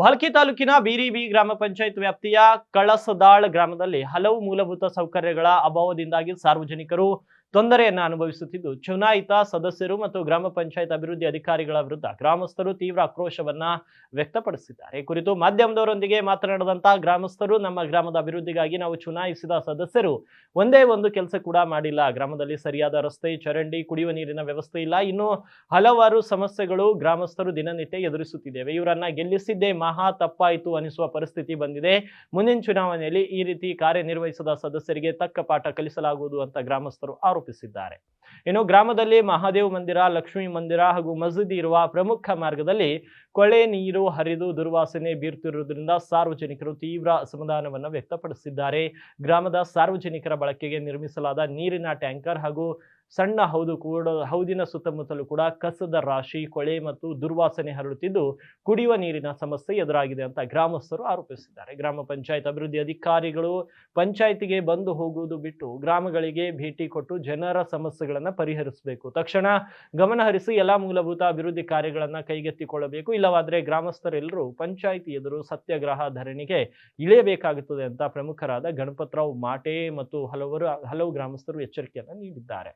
ಭಾಲ್ಕಿ ತಾಲೂಕಿನ ಬೀರಿಬಿ ಗ್ರಾಮ ಪಂಚಾಯತ್ ವ್ಯಾಪ್ತಿಯ ಕಳಸದಾಳ್ ಗ್ರಾಮದಲ್ಲಿ ಹಲವು ಮೂಲಭೂತ ಸೌಕರ್ಯಗಳ ಅಭಾವದಿಂದಾಗಿ ಸಾರ್ವಜನಿಕರು ತೊಂದರೆಯನ್ನ ಅನುಭವಿಸುತ್ತಿದ್ದು, ಚುನಾಯಿತ ಸದಸ್ಯರು ಮತ್ತು ಗ್ರಾಮ ಪಂಚಾಯತ್ ಅಭಿವೃದ್ಧಿ ಅಧಿಕಾರಿಗಳ ವಿರುದ್ಧ ಗ್ರಾಮಸ್ಥರು ತೀವ್ರ ಆಕ್ರೋಶವನ್ನ ವ್ಯಕ್ತಪಡಿಸಿದ್ದಾರೆ. ಕುರಿತು ಮಾಧ್ಯಮದವರೊಂದಿಗೆ ಮಾತನಾಡಿದಂತಹ ಗ್ರಾಮಸ್ಥರು, ನಮ್ಮ ಗ್ರಾಮದ ಅಭಿವೃದ್ಧಿಗಾಗಿ ನಾವು ಚುನಾಯಿಸಿದ ಸದಸ್ಯರು ಒಂದೇ ಒಂದು ಕೆಲಸ ಕೂಡ ಮಾಡಿಲ್ಲ. ಗ್ರಾಮದಲ್ಲಿ ಸರಿಯಾದ ರಸ್ತೆ, ಚರಂಡಿ, ಕುಡಿಯುವ ನೀರಿನ ವ್ಯವಸ್ಥೆ ಇಲ್ಲ. ಇನ್ನು ಹಲವಾರು ಸಮಸ್ಯೆಗಳು ಗ್ರಾಮಸ್ಥರು ದಿನನಿತ್ಯ ಎದುರಿಸುತ್ತಿದ್ದೇವೆ. ಇವರನ್ನ ಗೆಲ್ಲಿಸಿದ್ದೇ ಮಹಾ ತಪ್ಪಾಯಿತು ಅನಿಸುವ ಪರಿಸ್ಥಿತಿ ಬಂದಿದೆ. ಮುಂದಿನ ಚುನಾವಣೆಯಲ್ಲಿ ಈ ರೀತಿ ಕಾರ್ಯನಿರ್ವಹಿಸದ ಸದಸ್ಯರಿಗೆ ತಕ್ಕ ಪಾಠ ಕಲಿಸಲಾಗುವುದು ಅಂತ ಗ್ರಾಮಸ್ಥರು ಆರೋಪಿಸಿದ್ದಾರೆ. ಇನ್ನು ಗ್ರಾಮದಲ್ಲಿ ಮಹಾದೇವ್ ಮಂದಿರ, ಲಕ್ಷ್ಮೀ ಮಂದಿರ ಹಾಗೂ ಮಸೀದಿ ಇರುವ ಪ್ರಮುಖ ಮಾರ್ಗದಲ್ಲಿ ಕೊಳೆ ನೀರು ಹರಿದು ದುರ್ವಾಸನೆ ಬೀರುತ್ತಿರುವುದರಿಂದ ಸಾರ್ವಜನಿಕರು ತೀವ್ರ ಅಸಮಾಧಾನವನ್ನು ವ್ಯಕ್ತಪಡಿಸಿದ್ದಾರೆ. ಗ್ರಾಮದ ಸಾರ್ವಜನಿಕರ ಬಳಕೆಗೆ ನಿರ್ಮಿಸಲಾದ ನೀರಿನ ಟ್ಯಾಂಕರ್ ಹಾಗೂ ಸಣ್ಣ ಹೌದು ಕೂಡ, ಹೌದಿನ ಸುತ್ತಮುತ್ತಲೂ ಕೂಡ ಕಸದ ರಾಶಿ, ಕೊಳೆ ಮತ್ತು ದುರ್ವಾಸನೆ ಹರಡುತ್ತಿದ್ದು ಕುಡಿಯುವ ನೀರಿನ ಸಮಸ್ಯೆ ಎದುರಾಗಿದೆ ಅಂತ ಗ್ರಾಮಸ್ಥರು ಆರೋಪಿಸಿದ್ದಾರೆ. ಗ್ರಾಮ ಪಂಚಾಯತ್ ಅಭಿವೃದ್ಧಿ ಅಧಿಕಾರಿಗಳು ಪಂಚಾಯತಿಗೆ ಬಂದು ಹೋಗುವುದು ಬಿಟ್ಟು ಗ್ರಾಮಗಳಿಗೆ ಭೇಟಿ ಕೊಟ್ಟು ಜನರ ಸಮಸ್ಯೆಗಳನ್ನು ಪರಿಹರಿಸಬೇಕು. ತಕ್ಷಣ ಗಮನ ಹರಿಸಿ ಎಲ್ಲ ಮೂಲಭೂತ ಅಭಿವೃದ್ಧಿ ಕಾರ್ಯಗಳನ್ನು ಕೈಗೆತ್ತಿಕೊಳ್ಳಬೇಕು. ಇಲ್ಲವಾದರೆ ಗ್ರಾಮಸ್ಥರೆಲ್ಲರೂ ಪಂಚಾಯಿತಿ ಎದುರು ಸತ್ಯಾಗ್ರಹ ಧರಣಿಗೆ ಇಳಿಯಬೇಕಾಗುತ್ತದೆ ಅಂತ ಪ್ರಮುಖರಾದ ಗಣಪತರಾವ್ ಮಾಟೆ ಮತ್ತು ಹಲವರು, ಹಲವು ಗ್ರಾಮಸ್ಥರು ಎಚ್ಚರಿಕೆಯನ್ನು ನೀಡಿದ್ದಾರೆ.